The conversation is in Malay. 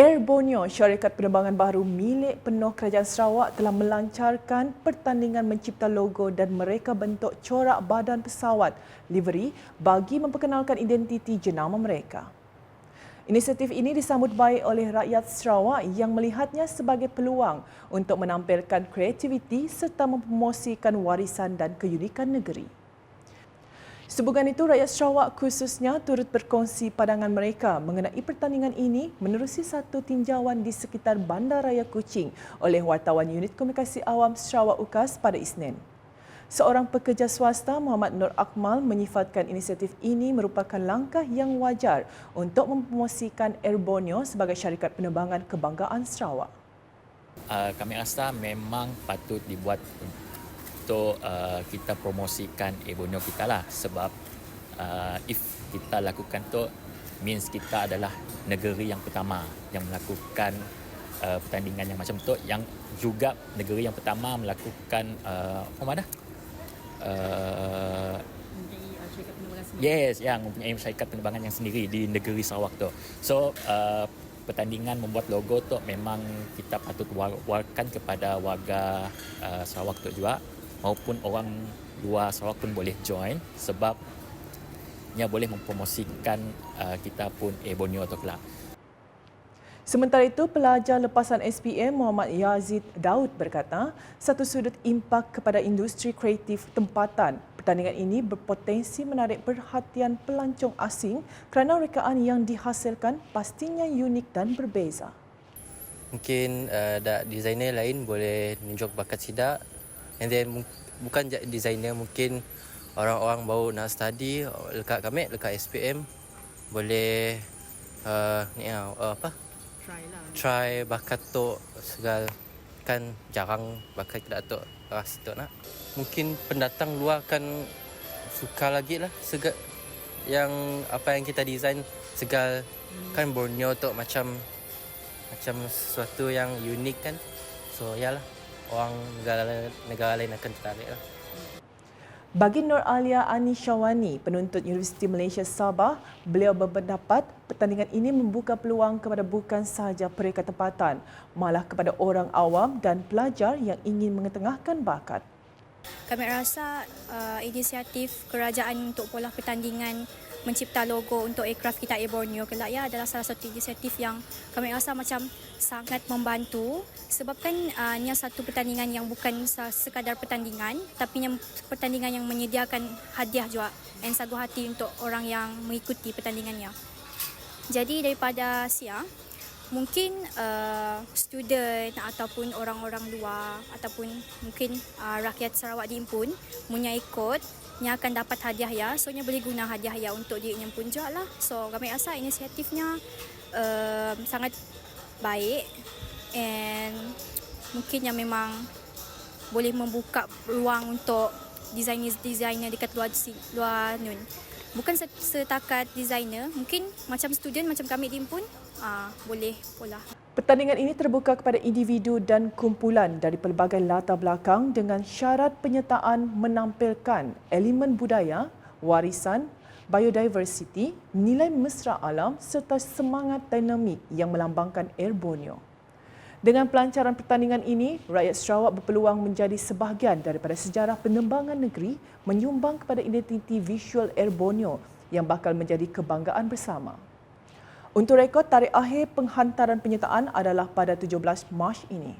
Air Borneo, syarikat penerbangan baru milik penuh Kerajaan Sarawak telah melancarkan pertandingan mencipta logo dan mereka bentuk corak badan pesawat livery bagi memperkenalkan identiti jenama mereka. Inisiatif ini disambut baik oleh rakyat Sarawak yang melihatnya sebagai peluang untuk menampilkan kreativiti serta mempromosikan warisan dan keunikan negeri. Sehubungan itu, rakyat Sarawak khususnya turut berkongsi pandangan mereka mengenai pertandingan ini menerusi satu tinjauan di sekitar Bandaraya Kuching oleh wartawan unit komunikasi awam Sarawak UKAS pada Isnin. Seorang pekerja swasta Muhammad Nur Akmal menyifatkan inisiatif ini merupakan langkah yang wajar untuk mempromosikan Air Borneo sebagai syarikat penerbangan kebanggaan Sarawak. Uh, kami rasa memang patut dibuat untuk uh, kita promosikan Ebonyo kita lah. Sebab uh, if kita lakukan tu means kita adalah negeri yang pertama yang melakukan uh, pertandingan yang macam tu. Yang juga negeri yang pertama melakukan uh, apa mana uh, Yes, yang mempunyai syarikat penerbangan yang sendiri di negeri Sarawak tu. So, uh, pertandingan membuat logo tu memang kita patut warkan kepada warga uh, Sarawak tu juga maupun orang luar Sarawak pun boleh join sebab ia boleh mempromosikan uh, kita pun Ebonio atau kelab. Sementara itu, pelajar lepasan SPM Muhammad Yazid Daud berkata, satu sudut impak kepada industri kreatif tempatan. Pertandingan ini berpotensi menarik perhatian pelancong asing kerana rekaan yang dihasilkan pastinya unik dan berbeza. Mungkin uh, designer lain boleh tunjuk bakat sidak And then bukan designer mungkin orang-orang baru nak study dekat kami dekat SPM boleh uh, ni uh, apa? Try lah. Try bakat tu segala kan jarang bakat kita tu ras tu nak. Mungkin pendatang luar akan suka lagi lah segala yang apa yang kita design segal hmm. kan Borneo tu macam macam sesuatu yang unik kan. So yalah orang negara, negara lain akan tertarik lah. Bagi Nur Alia Ani Syawani, penuntut Universiti Malaysia Sabah, beliau berpendapat pertandingan ini membuka peluang kepada bukan sahaja pereka tempatan, malah kepada orang awam dan pelajar yang ingin mengetengahkan bakat. Kami rasa uh, inisiatif kerajaan untuk pola pertandingan mencipta logo untuk aircraft kita Air Borneo kelak ya adalah salah satu inisiatif yang kami rasa macam sangat membantu sebabkan uh, ini satu pertandingan yang bukan sekadar pertandingan tapi yang pertandingan yang menyediakan hadiah juga dan sagu hati untuk orang yang mengikuti pertandingannya. Jadi daripada siang mungkin uh, student ataupun orang-orang luar ataupun mungkin uh, rakyat Sarawak diimpun punya ikut yang akan dapat hadiah ya. So nya boleh guna hadiah ya untuk diri yang pun lah. So kami rasa inisiatifnya uh, sangat baik and mungkin yang memang boleh membuka ruang untuk designer-designer dekat luar luar nun bukan setakat designer mungkin macam student macam kami diimpun uh, boleh pula. Pertandingan ini terbuka kepada individu dan kumpulan dari pelbagai latar belakang dengan syarat penyertaan menampilkan elemen budaya, warisan, biodiversiti, nilai mesra alam serta semangat dinamik yang melambangkan Air Borneo. Dengan pelancaran pertandingan ini, rakyat Sarawak berpeluang menjadi sebahagian daripada sejarah penerbangan negeri menyumbang kepada identiti visual Air Borneo yang bakal menjadi kebanggaan bersama. Untuk rekod, tarikh akhir penghantaran penyertaan adalah pada 17 Mac ini.